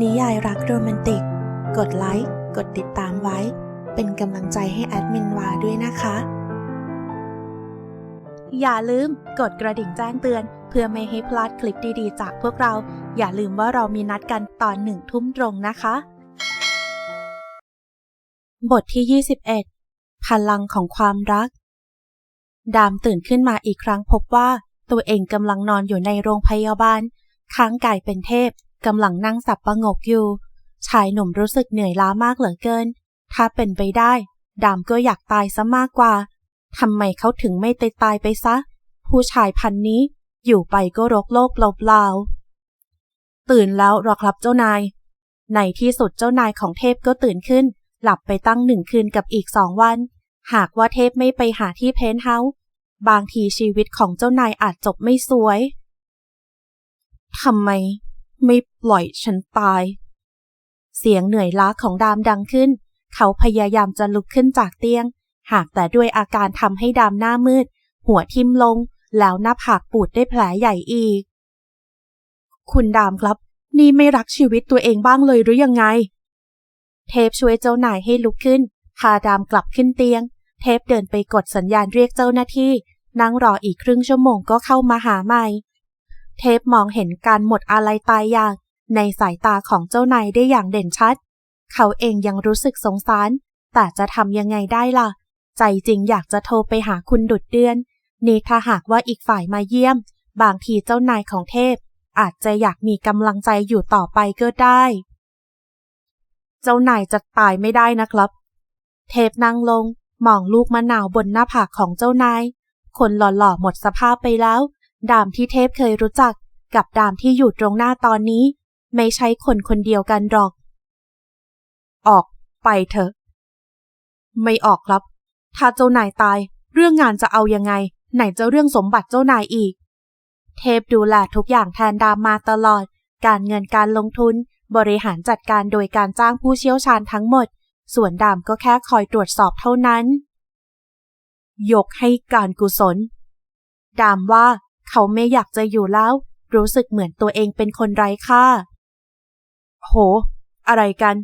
นิยายรักโรแมนติก กดไลค์ กดติดตามไว้ เป็นกำลังใจให้แอดมินวาด้วยนะคะ อย่าลืมกดกระดิ่งแจ้งเตือน เพื่อไม่ให้พลาดคลิปดีๆ จากพวกเรา อย่าลืมว่าเรามีนัดกันตอนหนึ่งทุ่มตรงนะคะ บทที่ 21 พลังของความรัก ดามตื่นขึ้นมาอีกครั้งพบว่าตัวเองกำลังนอนอยู่ในโรงพยาบาล ค้างกายเป็นเทพ กำลังนั่งสับประงกอยู่ ชายหนุ่มรู้สึกเหนื่อยล้ามากเหลือเกิน ถ้าเป็นไปได้ ดามก็อยากตายซะมากกว่าทำไมเขาถึงไม่ตายตายไปซะ ผู้ชายพันนี้อยู่ไปก็รกโลกเปล่าๆตื่นแล้วรอครับเจ้านาย ในที่สุดเจ้านายของเทพก็ตื่นขึ้น หลับไปตั้งหนึ่งคืนกับอีกสองวัน หากว่าเทพไม่ไปหาที่เพนท์เฮาส์บางทีชีวิตของเจ้านายอาจจบไม่สวยทำไม ไม่ปล่อยฉันตาย เสียงเหนื่อยล้าของดามดังขึ้น เขาพยายามจะลุกขึ้นจากเตียง หากแต่ด้วยอาการทำให้ดามหน้ามืด หัวทิ่มลง แล้วหน้าผากปูดได้แผลใหญ่อีก คุณดามครับ นี่ไม่รักชีวิตตัวเองบ้างเลยหรือยังไง เทพช่วยเจ้านายให้ลุกขึ้น พาดามกลับขึ้นเตียง เทพเดินไปกดสัญญาณเรียกเจ้าหน้าที่ นั่งรออีกครึ่งชั่วโมงก็เข้ามาหาใหม่ เทพมองเห็นการหมดอะไรตายอยากในสายตาของเจ้านายได้อย่างเด่นชัด เขาเองยังรู้สึกสงสาร แต่จะทำยังไงได้ล่ะ ใจจริงอยากจะโทรไปหาคุณดุดเดือน นี่ถ้าหากว่าอีกฝ่ายมาเยี่ยม บางทีเจ้านายของเทพ อาจจะอยากมีกำลังใจอยู่ต่อไปก็ได้ เจ้านายจะตายไม่ได้นะครับ เทพนั่งลงมองลูกมะนาวบนหน้าผากของเจ้านาย คนหล่อๆหมดสภาพไปแล้ว ดามที่เทพเคยรู้จักกับดามที่อยู่ตรงหน้าตอนนี้ ไม่ใช่คนคนเดียวกันหรอก ออกไปเถอะ ไม่ออกครับ ถ้าเจ้านายตาย เรื่องงานจะเอายังไง ไหนจะเรื่องสมบัติเจ้านายอีก เทพดูแลทุกอย่างแทนดามมาตลอด การเงินการลงทุน บริหารจัดการโดยการจ้างผู้เชี่ยวชาญทั้งหมด ส่วนดามก็แค่คอยตรวจสอบเท่านั้น ยกให้การกุศล ดามว่า เขาไม่อยากจะอยู่แล้ว รู้สึกเหมือนตัวเองเป็นคนไร้ค่า โห อะไรกัน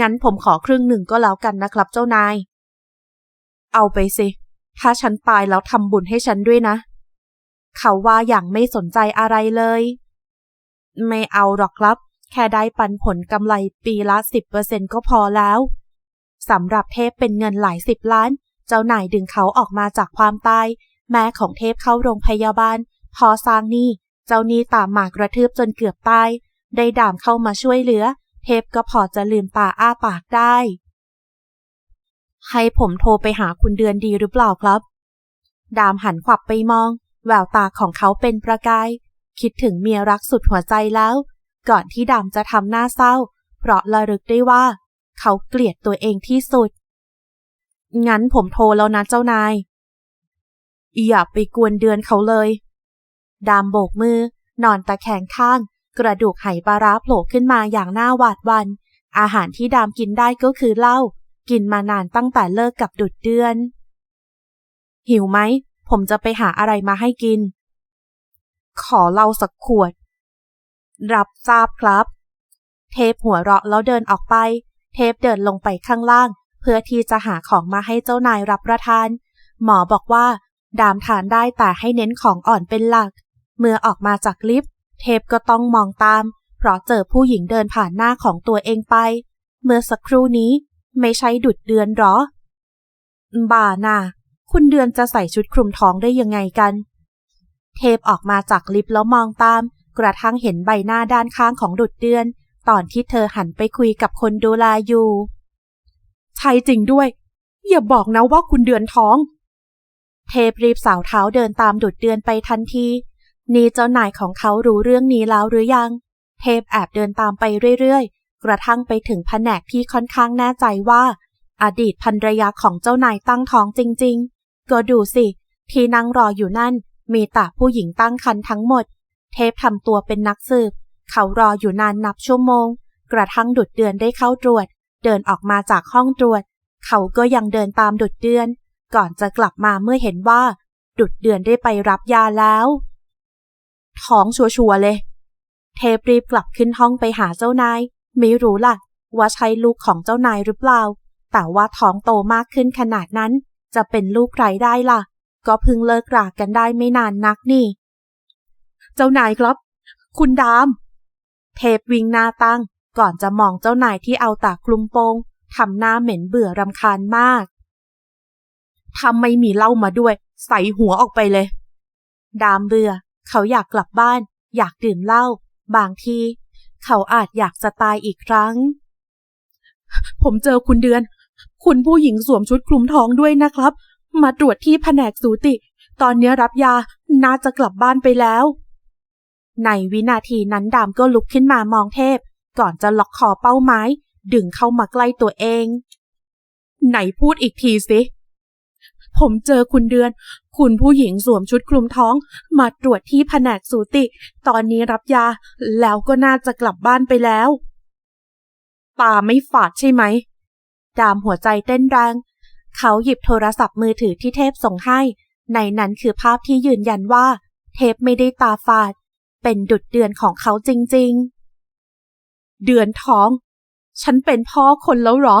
งั้นผมขอครึ่งหนึ่งก็แล้วกันนะครับเจ้านาย เอาไปสิ ถ้าฉันตายแล้วทำบุญให้ฉันด้วยนะ เขาว่าอย่างไม่สนใจอะไรเลย ไม่เอาหรอกครับ แค่ได้ปันผลกำไรปีละสิบเปอร์เซ็นก็พอแล้วสำหรับเทพเป็นเงินหลายสิบล้าน เจ้านายดึงเขาออกมาจากความตาย แม่ของเทพเข้าโรงพยาบาล พอสร้างหนี้เจ้าหนี้ตามหมากระทืบจนเกือบตาย ได้ด่ามเข้ามาช่วยเหลือ เทพก็พอจะลืมตาอ้าปากได้ ให้ผมโทรไปหาคุณเดือนดีหรือเปล่าครับ ดามหันขวับไปมอง แววตาของเขาเป็นประกาย คิดถึงเมียรักสุดหัวใจแล้ว ก่อนที่ดามจะทำหน้าเศร้า เพราะระลึกได้ว่า เขาเกลียดตัวเองที่สุด งั้นผมโทรแล้วนะเจ้านายอย่าไปกวนเดือนเขาเลย ดามโบกมือ นอนตะแคงข้าง กระดูกไหปลาร้าโผล่ขึ้นมาอย่างหน้าหวาดหวัน อาหารที่ดามกินได้ก็คือเหล้า กินมานานตั้งแต่เลิกกับดุดเดือน หิวไหม ผมจะไปหาอะไรมาให้กิน ขอเหล้าสักขวด รับทราบครับ เทพหัวเราะแล้วเดินออกไป เทพเดินลงไปข้างล่าง เพื่อที่จะหาของมาให้เจ้านายรับประทาน หมอบอกว่าดามทานได้แต่ให้เน้นของอ่อนเป็นหลัก เมื่อออกมาจากลิฟต์ เทพก็ต้องมองตาม เพราะเจอผู้หญิงเดินผ่านหน้าของตัวเองไป เมื่อสักครู่นี้ไม่ใช่ดุดเดือนหรอ บ่าน่ะ คุณเดือนจะใส่ชุดคลุมท้องได้ยังไงกัน เทพออกมาจากลิฟต์แล้วมองตาม กระทั่งเห็นใบหน้าด้านข้างของดุดเดือน ตอนที่เธอหันไปคุยกับคนดูแลอยู่ ใช่จริงด้วย อย่าบอกนะว่าคุณเดือนท้อง เทพรีบสาวเท้าเดินตามดุดเดือนไปทันที นี่เจ้านายของเขารู้เรื่องนี้แล้วหรือยัง เทพแอบเดินตามไปเรื่อยๆ กระทั่งไปถึงแผนกที่ค่อนข้างแน่ใจว่า อดีตภรรยาของเจ้านายตั้งท้องจริง ๆ ก็ดูสิ ที่นั่งรออยู่นั่น มีแต่ผู้หญิงตั้งครรภ์ทั้งหมด เทพทำตัวเป็นนักสืบ เขารออยู่นานนับชั่วโมง กระทั่งดุดเดือนได้เข้าตรวจ เดินออกมาจากห้องตรวจ เขาก็ยังเดินตามดุดเดือน ก่อนจะกลับมาเมื่อเห็นว่า ดุดเดือนได้ไปรับยาแล้ว ท้องชัวร์ๆเลย เทพรีบกลับขึ้นห้องไปหาเจ้านาย ไม่รู้ล่ะ ว่าใช่ลูกของเจ้านายหรือเปล่า แต่ว่าท้องโตมากขึ้นขนาดนั้น จะเป็นลูกใครได้ล่ะ ก็เพิ่งเลิกรากันได้ไม่นานนักนี่ เจ้านายครับ คุณดาม เทพวิ่งหน้าตั้ง ก่อนจะมองเจ้านายที่เอาตาคลุมโปงทำหน้าเหม็นเบื่อรำคาญมากถ้าไม่มีเหล้ามาด้วย ใส่หัวออกไปเลย ดามเบื่อ เขาอยากกลับบ้าน อยากดื่มเหล้าบางที เขาอาจอยากจะตายอีกครั้ง ผมเจอคุณเดือน คุณผู้หญิงสวมชุดคลุมท้องด้วยนะครับ มาตรวจที่แผนกสูติ ตอนนี้รับยาน่าจะกลับบ้านไปแล้ว ในวินาทีนั้นดามก็ลุกขึ้นมามองเทพ ก่อนจะล็อกคอเป้าไม้ ดึงเข้ามาใกล้ตัวเอง ไหนพูดอีกทีสิ ผมเจอคุณเดือน คุณผู้หญิงสวมชุดคลุมท้อง มาตรวจที่แผนกสูติ ตอนนี้รับยา แล้วก็น่าจะกลับบ้านไปแล้วตาไม่ฝาดใช่ไหม ดามหัวใจเต้นแรง เขาหยิบโทรศัพท์มือถือที่เทพส่งให้ ในนั้นคือภาพที่ยืนยันว่า เทพไม่ได้ตาฝาด เป็นดุดเดือนของเขาจริงๆ เดือนท้อง ฉันเป็นพ่อคนแล้วหรอ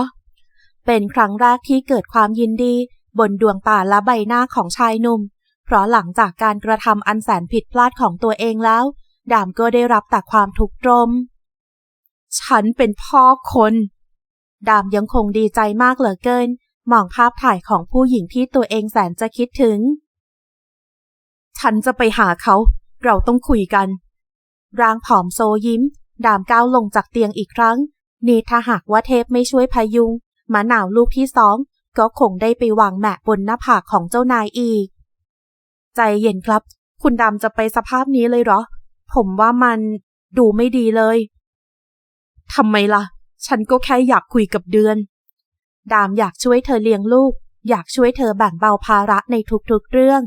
เป็นครั้งแรกที่เกิดความยินดี บนดวงตาและใบหน้าของชายหนุ่ม เพราะหลังจากการกระทำอันแสนผิดพลาดของตัวเองแล้ว ดามก็ได้รับแต่ความทุกข์ตรม ฉันเป็นพ่อคน ดามยังคงดีใจมากเหลือเกิน มองภาพถ่ายของผู้หญิงที่ตัวเองแสนจะคิดถึง ฉันจะไปหาเขา เราต้องคุยกัน ร่างผอมโซยิ้ม ดามก้าวลงจากเตียงอีกครั้งนี่ถ้าหากว่าเทพไม่ช่วยพายุงมะนาวลูกที่สอง ก็คงได้ไปวางแมะบนหน้าผากของเจ้านายอีก ใจเย็นครับ คุณดำจะไปสภาพนี้เลยเหรอ ผมว่ามันดูไม่ดีเลยทำไมล่ะ ฉันก็แค่อยากคุยกับเดือน ดามอยากช่วยเธอเลี้ยงลูก อยากช่วยเธอแบ่งเบาภาระในทุกๆเรื่อง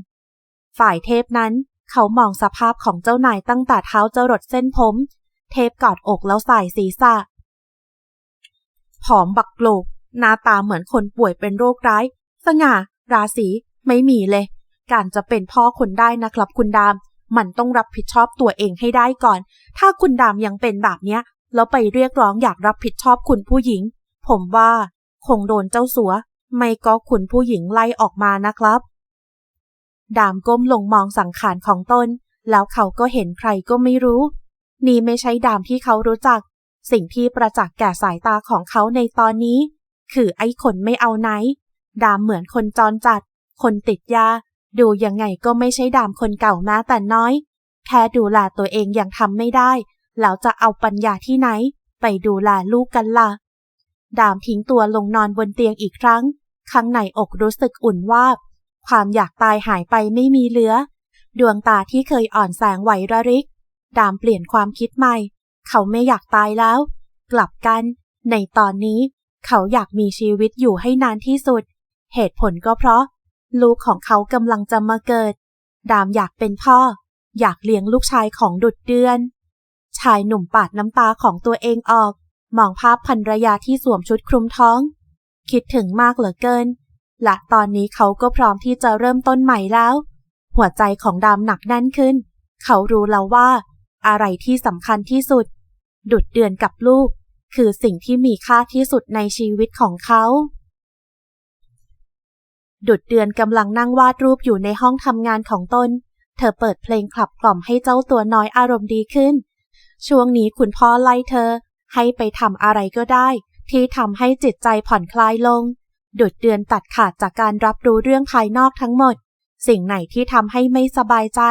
ฝ่ายเทพนั้นเขามองสภาพของเจ้านายตั้งแต่เท้าจรดเส้นผม เทพกอดอกแล้วใส่ศีรษะผอมบักโกลก หน้าตาเหมือนคนป่วยเป็นโรคร้าย สง่า ราศีไม่มีเลย การจะเป็นพ่อคนได้นะครับคุณดาม มันต้องรับผิดชอบตัวเองให้ได้ก่อน ถ้าคุณดามยังเป็นแบบเนี้ย แล้วไปเรียกร้องอยากรับผิดชอบคุณผู้หญิง ผมว่าคงโดนเจ้าสัว ไม่ก็คุณผู้หญิงไล่ออกมานะครับ ดามก้มลงมองสังขารของตน แล้วเขาก็เห็นใครก็ไม่รู้ นี่ไม่ใช่ดามที่เขารู้จัก สิ่งที่ประจักษ์แก่สายตาของเขาในตอนนี้ คือไอ้คนไม่เอาไหน ดามเหมือนคนจรจัด คนติดยา ดูยังไงก็ไม่ใช่ดามคนเก่าแม้แต่น้อย แค่ดูแลตัวเองยังทำไม่ได้ แล้วจะเอาปัญญาที่ไหน ไปดูแลลูกกันละ่ะ ดามทิ้งตัวลงนอนบนเตียงอีกครั้ง ข้างในอกรู้สึกอุ่นวาบ ความอยากตายหายไปไม่มีเหลือ ดวงตาที่เคยอ่อนแสงไหวระริก ดามเปลี่ยนความคิดใหม่ เขาไม่อยากตายแล้ว กลับกัน ในตอนนี้ เขาอยากมีชีวิตอยู่ให้นานที่สุด เหตุผลก็เพราะ ลูกของเขากำลังจะมาเกิด ดามอยากเป็นพ่อ อยากเลี้ยงลูกชายของดุดเดือน ชายหนุ่มปาดน้ำตาของตัวเองออก มองภาพภรรยาที่สวมชุดคลุมท้อง คิดถึงมากเหลือเกิน และตอนนี้เขาก็พร้อมที่จะเริ่มต้นใหม่แล้ว หัวใจของดามหนักแน่นขึ้น เขารู้แล้วว่า อะไรที่สำคัญที่สุด ดุดเดือนกับลูก คือสิ่งที่มีค่าที่สุดในชีวิตของเขา ดุดเดือนกำลังนั่งวาดรูปอยู่ในห้องทำงานของตน เธอเปิดเพลงขับกล่อมให้เจ้าตัวน้อยอารมณ์ดีขึ้น ช่วงนี้คุณพ่อไล่เธอ ให้ไปทำอะไรก็ได้ ที่ทำให้จิตใจผ่อนคลายลง ดุดเดือนตัดขาดจากการรับรู้เรื่องภายนอกทั้งหมด สิ่งไหนที่ทำให้ไม่สบายใจ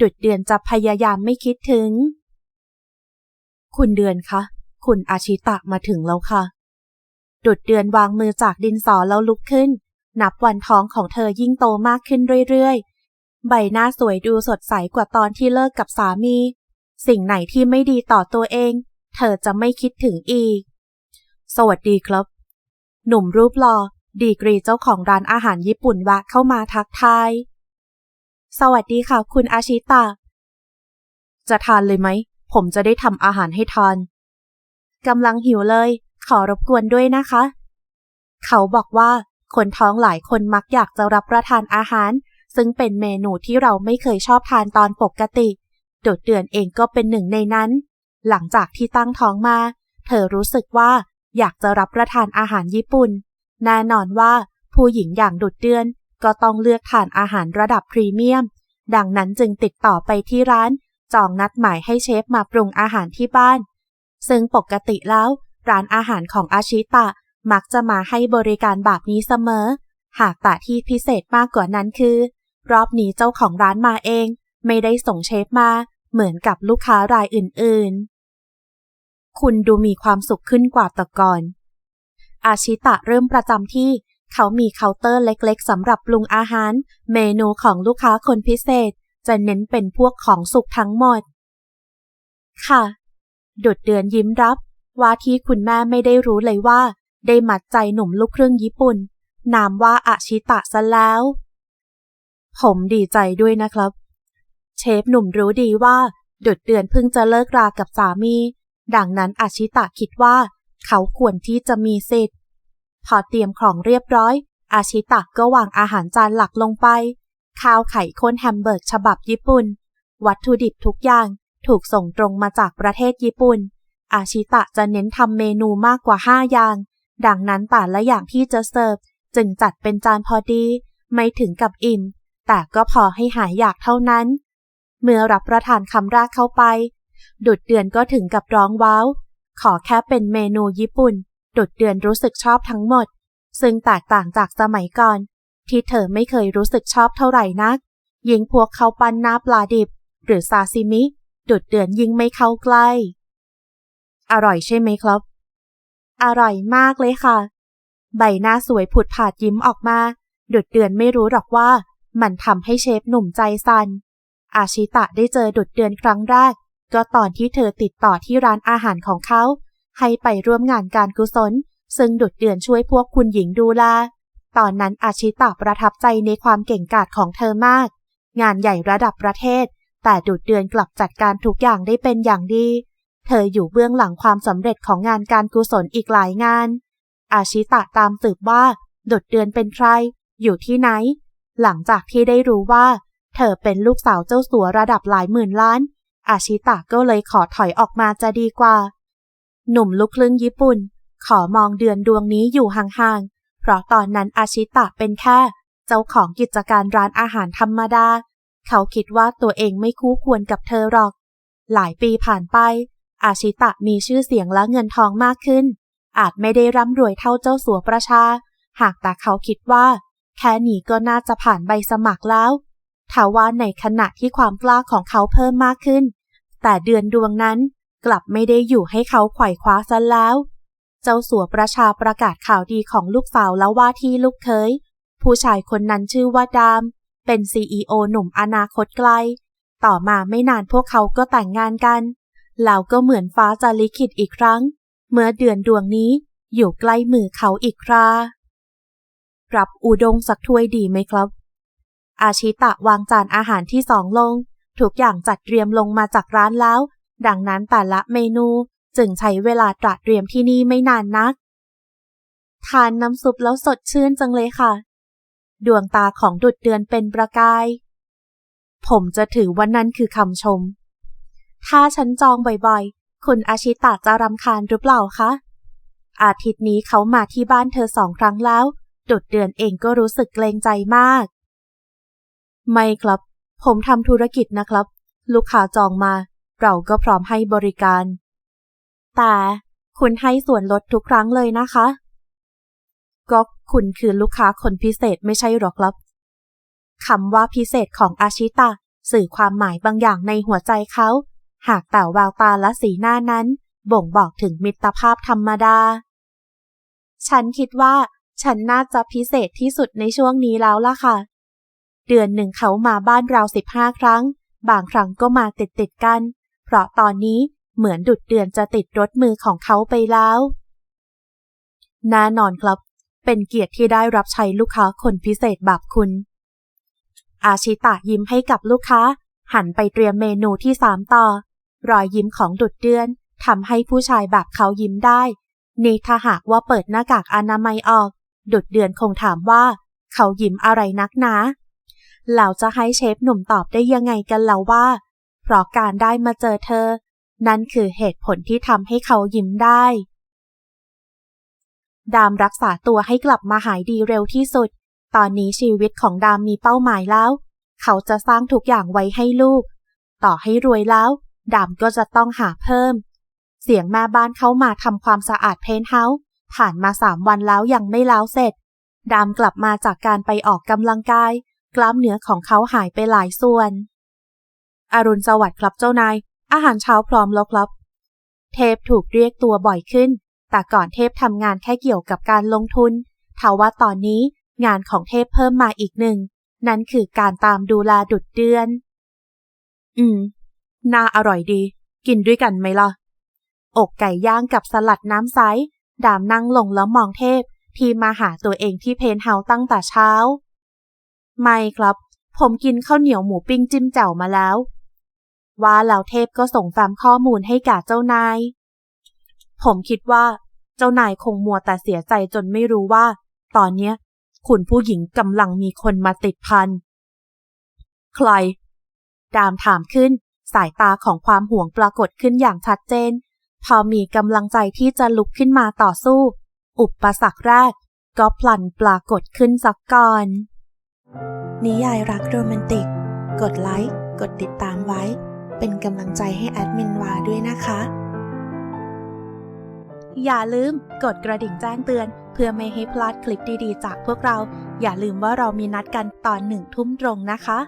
ดุดเดือนจะพยายามไม่คิดถึง คุณเดือนคะ คุณอาชิตะมาถึงแล้วค่ะ ดุดเดือนวางมือจากดินสอแล้วลุกขึ้น นับวันท้องของเธอยิ่งโตมากขึ้นเรื่อยๆ ใบหน้าสวยดูสดใสกว่าตอนที่เลิกกับสามี สิ่งไหนที่ไม่ดีต่อตัวเอง เธอจะไม่คิดถึงอีก สวัสดีครับ หนุ่มรูปหล่อดีกรีเจ้าของร้านอาหารญี่ปุ่นแวะเข้ามาทักทาย สวัสดีค่ะ คุณอาชิตะ จะทานเลยไหม ผมจะได้ทำอาหารให้ทาน กำลังหิวเลย ขอรบกวนด้วยนะคะ เขาบอกว่าคนท้องหลายคนมักอยากจะรับประทานอาหาร ซึ่งเป็นเมนูที่เราไม่เคยชอบทานตอนปกติ โดดเดือนเองก็เป็นหนึ่งในนั้น หลังจากที่ตั้งท้องมา เธอรู้สึกว่าอยากจะรับประทานอาหารญี่ปุ่น แน่นอนว่าผู้หญิงอย่างดุดเดือนก็ต้องเลือกทานอาหารระดับพรีเมียม ดังนั้นจึงติดต่อไปที่ร้าน จองนัดหมายให้เชฟมาปรุงอาหารที่บ้าน ซึ่งปกติแล้ว ร้านอาหารของอาชิตะ มักจะมาให้บริการแบบนี้เสมอ หากแต่ที่พิเศษมากกว่านั้นคือ รอบนี้เจ้าของร้านมาเอง ไม่ได้ส่งเชฟมา เหมือนกับลูกค้ารายอื่นๆ คุณดูมีความสุขขึ้นกว่าแต่ก่อน อาชิตะเริ่มประจำที่เขามีเคาน์เตอร์เล็กๆสำหรับปรุงอาหาร เมนูของลูกค้าคนพิเศษ จะเน้นเป็นพวกของสุกทั้งหมด ค่ะ ดุดเดือนยิ้มรับ ว่าที่คุณแม่ไม่ได้รู้เลยว่า ได้มัดใจหนุ่มลูกครึ่งญี่ปุ่น นามว่าอาชิตะซะแล้ว ผมดีใจด้วยนะครับ เชฟหนุ่มรู้ดีว่า ดุดเดือนเพิ่งจะเลิกรากับสามี ดังนั้นอาชิตะคิดว่า เขาควรที่จะมีสิทธิ์ พอเตรียมของเรียบร้อย อาชิตะก็วางอาหารจานหลักลงไป ข้าวไข่ข้นแฮมเบอร์กฉบับญี่ปุ่น วัตถุดิบทุกอย่าง ถูกส่งตรงมาจากประเทศญี่ปุ่น อาชิตะจะเน้นทำเมนูมากกว่า 5 อย่าง ดังนั้นแต่ละอย่างที่จะเสิร์ฟจึงจัดเป็นจานพอดี ไม่ถึงกับอิ่ม แต่ก็พอให้หายอยากเท่านั้น เมื่อรับประทานคำแรกเข้าไป ดุดเดือนก็ถึงกับร้องว้าว ขอแค่เป็นเมนูญี่ปุ่น ดุดเดือนรู้สึกชอบทั้งหมด ซึ่งแตกต่างจากสมัยก่อน ที่เธอไม่เคยรู้สึกชอบเท่าไหร่นัก ยิงพวกเขาปั้นหน้าปลาดิบ หรือซาซิมิ ดุดเดือนยิ่งไม่เข้าใกล้ อร่อยใช่ไหมครับ อร่อยมากเลยค่ะ ใบหน้าสวยผุดผาดยิ้มออกมา ดุดเดือนไม่รู้หรอกว่า มันทำให้เชฟหนุ่มใจสัน่น อาชิตะได้เจอดุดเดือนครั้งแรก ก็ตอนที่เธอติดต่อที่ร้านอาหารของเขา ให้ไปร่วมงานการกุศล ซึ่งดุดเดือนช่วยพวกคุณหญิงดูแลตอนนั้นอาชิตะประทับใจในความเก่งกาจของเธอมาก งานใหญ่ระดับประเทศ แต่ดุดเดือนกลับจัดการทุกอย่างได้เป็นอย่างดี เธออยู่เบื้องหลังความสำเร็จของงานการกุศลอีกหลายงาน อาชิตะตามสืบว่าดุดเดือนเป็นใคร อยู่ที่ไหน หลังจากที่ได้รู้ว่า เธอเป็นลูกสาวเจ้าสัวระดับหลายหมื่นล้าน อาชิตะก็เลยขอถอยออกมาจะดีกว่า หนุ่มลูกครึ่งญี่ปุ่น ขอมองเดือนดวงนี้อยู่ห่างๆ เพราะตอนนั้นอาชิตะเป็นแค่ เจ้าของกิจการร้านอาหารธรรมดา เขาคิดว่าตัวเองไม่คู่ควรกับเธอหรอก หลายปีผ่านไป อาชิตะมีชื่อเสียงและเงินทองมากขึ้น อาจไม่ได้ร่ำรวยเท่าเจ้าสัวประชา หากแต่เขาคิดว่า แค่นี้ก็น่าจะผ่านใบสมัครแล้วทว่าในขณะที่ความกล้าของเขาเพิ่มมากขึ้น แต่เดือนดวงนั้นกลับไม่ได้อยู่ให้เขาไขว่คว้าซะแล้ว เจ้าสัวประชาประกาศข่าวดีของลูกสาวแล้วว่าที่ลูกเคย ผู้ชายคนนั้นชื่อว่าดาม เป็นซีอโอหนุ่มอนาคตไกล ต่อมาไม่นานพวกเขาก็แต่งงานกัน แล้วก็เหมือนฟ้าจะลิขิตอีกครั้ง เมื่อเดือนดวงนี้อยู่ใกล้มือเขาอีกครารับอุด้งสักถ้วยดีไหมครับ อาชิตะวางจานอาหารที่สองลง ทุกอย่างจัดเตรียมลงมาจากร้านแล้ว ดังนั้นแต่ละเมนูจึงใช้เวลาตรัสเตรียมที่นี่ไม่นานนัก ทานน้ำซุปแล้วสดชื่นจังเลยค่ะ ดวงตาของดุดเดือนเป็นประกาย ผมจะถือว่านั่นคือคำชม ถ้าฉันจองบ่อยๆ คุณอาชิตะจะรำคาญหรือเปล่าคะ อาทิตย์นี้เขามาที่บ้านเธอสองครั้งแล้ว ดุดเดือนเองก็รู้สึกเกรงใจมาก ไม่ครับ ผมทำธุรกิจนะครับ ลูกค้าจองมา เราก็พร้อมให้บริการ แต่คุณให้ส่วนลดทุกครั้งเลยนะคะ ก็คุณคือลูกค้าคนพิเศษไม่ใช่หรอกครับคำว่าพิเศษของอาชิตะ สื่อความหมายบางอย่างในหัวใจเขา หากแต่แววตาและสีหน้านั้น บ่งบอกถึงมิตรภาพธรรมดา ฉันคิดว่า ฉันน่าจะพิเศษที่สุดในช่วงนี้แล้วล่ะค่ะ เดือนหนึ่งเขามาบ้านเราสิบห้าครั้ง บางครั้งก็มาติดติดกัน เพราะตอนนี้เหมือนดุดเดือนจะติดรถมือของเขาไปแล้วแน่นอนครับ เป็นเกียรติที่ได้รับใช้ลูกค้าคนพิเศษแบบคุณ อาชิตะยิ้มให้กับลูกค้า หันไปเตรียมเมนูที่สามต่อ รอยยิ้มของดุดเดือนทำให้ผู้ชายแบบเขายิ้มได้ นี่ถ้าหากว่าเปิดหน้ากากอนามัยออก ดุดเดือนคงถามว่า เขายิ้มอะไรนักนาเราจะให้เชฟหนุ่มตอบได้ยังไงกันแล้วว่า เพราะการได้มาเจอเธอ นั่นคือเหตุผลที่ทำให้เขายิ้มได้ ดามรักษาตัวให้กลับมาหายดีเร็วที่สุด ตอนนี้ชีวิตของดามมีเป้าหมายแล้ว เขาจะสร้างทุกอย่างไว้ให้ลูก ต่อให้รวยแล้ว ดามก็จะต้องหาเพิ่ม เสียงแม่บ้านเข้ามาทำความสะอาดเพนท์เฮาส์ผ่านมาสามวันแล้วยังไม่แล้วเสร็จ ดามกลับมาจากการไปออกกำลังกาย กล้ามเนื้อของเขาหายไปหลายส่วน อรุณสวัสดิ์ครับเจ้านาย อาหารเช้าพร้อมแล้วครับ เทพถูกเรียกตัวบ่อยขึ้น แต่ก่อนเทพทำงานแค่เกี่ยวกับการลงทุนทว่าตอนนี้งานของเทพเพิ่มมาอีกหนึ่ง นั่นคือการตามดูแลดุดเดือน อืม น่าอร่อยดี กินด้วยกันไหมล่ะ อกไก่ย่างกับสลัดน้ำใสดามนั่งลงแล้วมองเทพ ที่มาหาตัวเองที่เพนเฮาตั้งแต่เช้า ไม่ครับ ผมกินข้าวเหนียวหมูปิ้งจิ้มแจ่วมาแล้ว ว่าแล้วเทพก็ส่งแฟ้มข้อมูลให้กับเจ้านาย ผมคิดว่า เจ้านายคงมัวแต่เสียใจจนไม่รู้ว่า ตอนเนี้ยคุณผู้หญิงกำลังมีคนมาติดพัน ใคร ดามถามขึ้น สายตาของความห่วงปรากฏขึ้นอย่างชัดเจน พอมีกำลังใจที่จะลุกขึ้นมาต่อสู้ อุปสรรคแรก ก็พลันปรากฏขึ้นสักก่อน นิยายรักโรแมนติก กดไลค์ กดติดตามไว้ เป็นกำลังใจให้แอดมินวาด้วยนะคะ อย่าลืมกดกระดิ่งแจ้งเตือน เพื่อไม่ให้พลาดคลิปดีๆ จากพวกเรา อย่าลืมว่าเรามีนัดกันตอนหนึ่งทุ่มตรงนะคะ